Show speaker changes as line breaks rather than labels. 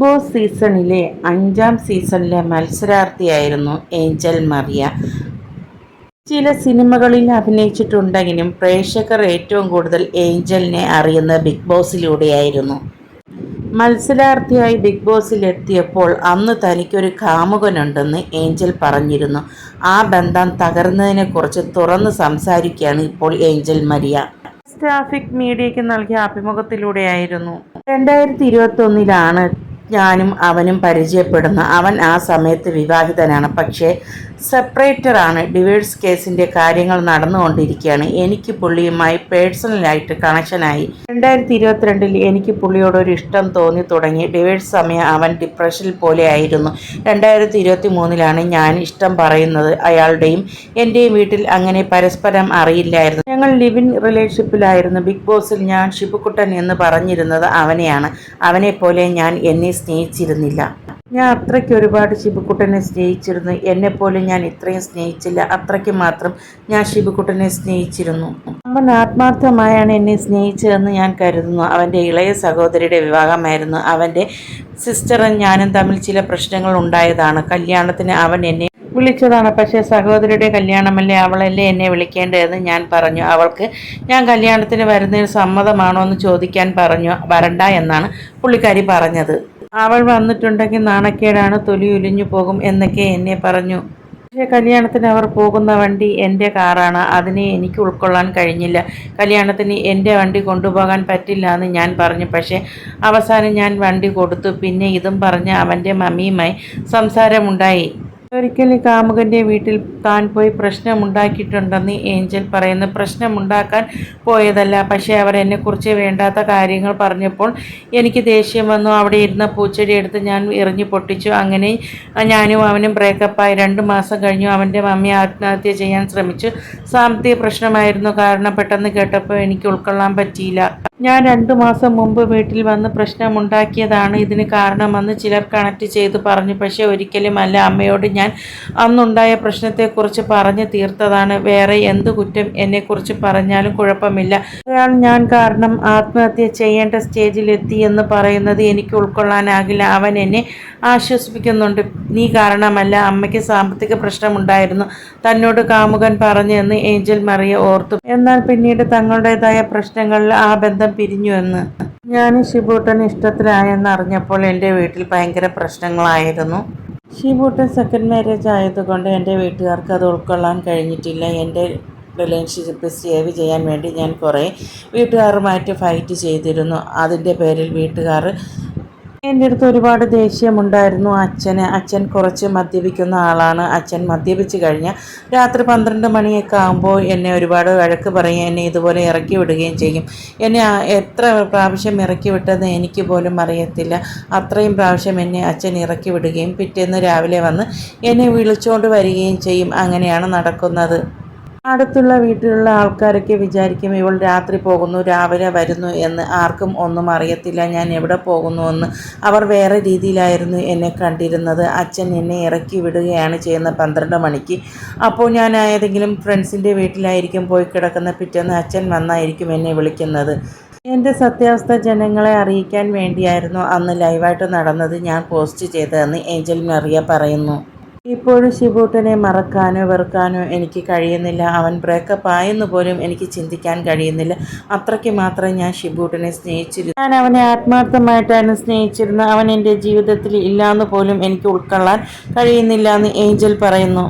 Boss സീസണിലെ അഞ്ചാം സീസണിലെ മത്സരാർത്ഥിയായിരുന്നു ഏഞ്ചൽ മറിയ. ചില സിനിമകളിൽ അഭിനയിച്ചിട്ടുണ്ടെങ്കിലും പ്രേക്ഷകർ ഏറ്റവും കൂടുതൽ ഏഞ്ചലിനെ അറിയുന്നത് ബിഗ് ബോസിലൂടെയായിരുന്നു. മത്സരാർത്ഥിയായി ബിഗ് ബോസിൽ എത്തിയപ്പോൾ അന്ന് തനിക്കൊരു കാമുകനുണ്ടെന്ന് ഏഞ്ചൽ പറഞ്ഞിരുന്നു. ആ ബന്ധം തകർന്നതിനെക്കുറിച്ച് തുറന്ന് സംസാരിക്കുകയാണ് ഇപ്പോൾ ഏഞ്ചൽ മരിയ സ്റ്റാഫിക് മീഡിയയ്ക്ക് നൽകിയ അഭിമുഖത്തിലൂടെയായിരുന്നു. രണ്ടായിരത്തി ഇരുപത്തി ഒന്നിലാണ് ഞാനും അവനും പരിചയപ്പെടുന്ന അവൻ ആ സമയത്ത് വിവാഹിതനാണ്. പക്ഷേ സെപ്പറേറ്ററാണ് ഡിവേഴ്സ് കേസിന്റെ കാര്യങ്ങൾ നടന്നുകൊണ്ടിരിക്കുകയാണ്. എനിക്ക് പുള്ളിയുമായി പേഴ്സണലായിട്ട് കണക്ഷനായി. രണ്ടായിരത്തി ഇരുപത്തിരണ്ടിൽ എനിക്ക് പുള്ളിയോട് ഒരു ഇഷ്ടം തോന്നി തുടങ്ങി. ഡിവേഴ്സ് സമയം അവൻ ഡിപ്രഷനിൽ പോലെ ആയിരുന്നു. രണ്ടായിരത്തി ഇരുപത്തി മൂന്നിലാണ് ഞാൻ ഇഷ്ടം പറയുന്നത് അയാളുടെയും എന്റെയും വീട്ടിൽ അങ്ങനെ പരസ്പരം അറിയില്ലായിരുന്നു. ഞങ്ങൾ ലിവിൻ റിലേഷൻഷിപ്പിലായിരുന്നു. ബിഗ് ബോസിൽ ഞാൻ ഷിബുക്കുട്ടൻ എന്ന് പറഞ്ഞിരുന്നത് അവനെയാണ്. അവനെ പോലെ ഞാൻ എന്നെ സ്നേഹിച്ചിരുന്നില്ല. ഞാൻ അത്രയ്ക്ക് ഒരുപാട് ശിബുക്കുട്ടനെ സ്നേഹിച്ചിരുന്നു. എന്നെപ്പോലും ഞാൻ ഇത്രയും സ്നേഹിച്ചില്ല. അത്രയ്ക്ക് മാത്രം ഞാൻ ശിബുക്കുട്ടനെ സ്നേഹിച്ചിരുന്നു. അവൻ ആത്മാർത്ഥമായാണ് എന്നെ സ്നേഹിച്ചതെന്ന് ഞാൻ കരുതുന്നു. അവന്റെ ഇളയ സഹോദരിയുടെ വിവാഹമായിരുന്നു. അവന്റെ സിസ്റ്ററും ഞാനും തമ്മിൽ ചില പ്രശ്നങ്ങൾ ഉണ്ടായതാണ്. കല്യാണത്തിന് അവൻ എന്നെ വിളിച്ചതാണ്. പക്ഷേ സഹോദരിയുടെ കല്യാണമല്ലേ അവളല്ലേ എന്നെ വിളിക്കേണ്ടതെന്ന് ഞാൻ പറഞ്ഞു. അവൾക്ക് ഞാൻ കല്യാണത്തിന് വരുന്നതിന് സമ്മതമാണോ എന്ന് ചോദിക്കാൻ പറഞ്ഞു. വരണ്ട എന്നാണ് പുള്ളിക്കാരി പറഞ്ഞത്. അവൾ വന്നിട്ടുണ്ടെങ്കിൽ നാണക്കേടാണ്. തൊലി ഉലിഞ്ഞു പോകും എന്നൊക്കെ എന്നെ പറഞ്ഞു. പക്ഷേ കല്യാണത്തിന് അവർ പോകുന്ന വണ്ടി എന്റെ കാറാണ്. അതിനെ എനിക്ക് ഉൾക്കൊള്ളാൻ കഴിഞ്ഞില്ല. കല്യാണത്തിന് എന്റെ വണ്ടി കൊണ്ടുപോകാൻ പറ്റില്ല എന്ന് ഞാൻ പറഞ്ഞു. പക്ഷേ അവസാനം ഞാൻ വണ്ടി കൊടുത്തു. പിന്നെ ഇതും പറഞ്ഞ് അവന്റെ മമ്മിയുമായി സംസാരമുണ്ടായി. ഒരിക്കൽ കാമുകന്റെ വീട്ടിൽ താൻ പോയി പ്രശ്നമുണ്ടാക്കിയിട്ടുണ്ടെന്ന് ഏഞ്ചൽ പറയുന്നു. പ്രശ്നമുണ്ടാക്കാൻ പോയതല്ല. പക്ഷേ അവർ എന്നെക്കുറിച്ച് വേണ്ടാത്ത കാര്യങ്ങൾ പറഞ്ഞപ്പോൾ എനിക്ക് ദേഷ്യം വന്നു. അവിടെ ഇരുന്ന പൂച്ചെടി എടുത്ത് ഞാൻ എറിഞ്ഞു പൊട്ടിച്ചു. അങ്ങനെ ഞാനും അവനും ബ്രേക്കപ്പായി രണ്ട് മാസം കഴിഞ്ഞു അവന്റെ മമ്മി ആത്മഹത്യ ചെയ്യാൻ ശ്രമിച്ചു. സാമ്പത്തിക പ്രശ്നമായിരുന്നു. കാരണം പെട്ടെന്ന് കേട്ടപ്പോൾ എനിക്ക് ഉൾക്കൊള്ളാൻ പറ്റിയില്ല. ഞാൻ രണ്ടു മാസം മുമ്പ് വീട്ടിൽ വന്ന് പ്രശ്നമുണ്ടാക്കിയതാണ്. ഇതിന് കാരണമെന്ന് ചിലർ കണക്ട് ചെയ്ത് പറഞ്ഞു. പക്ഷേ ഒരിക്കലും അല്ല. അമ്മയോട് ഞാൻ അന്നുണ്ടായ പ്രശ്നത്തെക്കുറിച്ച് പറഞ്ഞു തീർത്തതാണ്. വേറെ എന്ത് കുറ്റം എന്നെക്കുറിച്ച് പറഞ്ഞാലും കുഴപ്പമില്ല. അയാൾ ഞാൻ കാരണം ആത്മഹത്യ ചെയ്യേണ്ട സ്റ്റേജിലെത്തി എന്ന് പറയുന്നത് എനിക്ക് ഉൾക്കൊള്ളാനാകില്ല. അവൻ എന്നെ ആശ്വസിപ്പിക്കുന്നുണ്ട്. നീ കാരണമല്ല. അമ്മയ്ക്ക് സാമ്പത്തിക പ്രശ്നമുണ്ടായിരുന്നു. തന്നോട് കാമുകൻ പറഞ്ഞു എന്ന് ഏഞ്ചൽ മറിയ ഓർത്തു. എന്നാൽ പിന്നീട് തങ്ങളുടേതായ പ്രശ്നങ്ങളിൽ ആ ബന്ധം പിരിഞ്ഞു എന്ന് ഞാൻ ഷിബൂട്ടൻ ഇഷ്ടത്തിലായെന്ന് അറിഞ്ഞപ്പോൾ എന്റെ വീട്ടിൽ ഭയങ്കര പ്രശ്നങ്ങളായിരുന്നു. ഷിബൂട്ടൻ സെക്കൻഡ് മാരേജ് ആയതുകൊണ്ട് എന്റെ വീട്ടുകാർക്ക് അത് ഉൾക്കൊള്ളാൻ കഴിഞ്ഞിട്ടില്ല. എന്റെ റിലേഷൻഷിപ്പ് സേവ് ചെയ്യാൻ വേണ്ടി ഞാൻ കുറേ വീട്ടുകാരുമായിട്ട് ഫൈറ്റ് ചെയ്തിരുന്നു. അതിന്റെ പേരിൽ വീട്ടുകാർ എന്റെ അടുത്ത് ഒരുപാട് ദേഷ്യമുണ്ടായിരുന്നു. അച്ഛന് അച്ഛൻ കുറച്ച് മദ്യപിക്കുന്ന ആളാണ്. അച്ഛൻ മദ്യപിച്ച് കഴിഞ്ഞാൽ രാത്രി പന്ത്രണ്ട് മണിയൊക്കെ ആകുമ്പോൾ എന്നെ ഒരുപാട് വഴക്ക് പറയും. എന്നെ ഇതുപോലെ ഇറക്കി വിടുകയും ചെയ്യും. എന്നെ എത്ര പ്രാവശ്യം ഇറക്കി വിട്ടതെന്ന് എനിക്ക് പോലും അറിയത്തില്ല. അത്രയും പ്രാവശ്യം എന്നെ അച്ഛൻ ഇറക്കി വിടുകയും പിറ്റേന്ന് രാവിലെ വന്ന് എന്നെ വിളിച്ചുകൊണ്ട് വരികയും ചെയ്യും. അങ്ങനെയാണ് നടക്കുന്നത്. അടുത്തുള്ള വീട്ടിലുള്ള ആൾക്കാരൊക്കെ വിചാരിക്കും ഇവൾ രാത്രി പോകുന്നു രാവിലെ വരുന്നു എന്ന്. ആർക്കും ഒന്നും അറിയത്തില്ല ഞാൻ എവിടെ പോകുന്നുവെന്ന് അവർ വേറെ രീതിയിലായിരുന്നു എന്നെ കണ്ടിരുന്നത്. അച്ഛൻ എന്നെ ഇറക്കി വിടുകയാണ് ചെയ്യുന്ന പന്ത്രണ്ട് മണിക്ക്. അപ്പോൾ ഞാൻ ഏതെങ്കിലും ഫ്രണ്ട്സിന്റെ വീട്ടിലായിരിക്കും പോയി കിടക്കുന്ന പിറ്റേന്ന് അച്ഛൻ വന്നായിരിക്കും എന്നെ വിളിക്കുന്നത്. എന്റെ സത്യാവസ്ഥ ജനങ്ങളെ അറിയിക്കാൻ വേണ്ടിയായിരുന്നു അന്ന് ലൈവായിട്ട് നടന്നത് ഞാൻ പോസ്റ്റ് ചെയ്തതെന്ന് ഏഞ്ചൽ മെറിയ പറയുന്നു. ഇപ്പോഴും ശിബൂട്ടനെ മറക്കാനോ വെറുക്കാനോ എനിക്ക് കഴിയുന്നില്ല. അവൻ ബ്രേക്കപ്പ് ആയെന്ന് പോലും എനിക്ക് ചിന്തിക്കാൻ കഴിയുന്നില്ല. അത്രയ്ക്ക് മാത്രം ഞാൻ ഷിബൂട്ടനെ സ്നേഹിച്ചിരുന്നു. ഞാൻ അവനെ ആത്മാർത്ഥമായിട്ടാണ് സ്നേഹിച്ചിരുന്നത്. അവൻ എന്റെ ജീവിതത്തിൽ ഇല്ലാന്ന് പോലും എനിക്ക് ഉൾക്കൊള്ളാൻ കഴിയുന്നില്ല എന്ന് ഏഞ്ചൽ പറയുന്നു.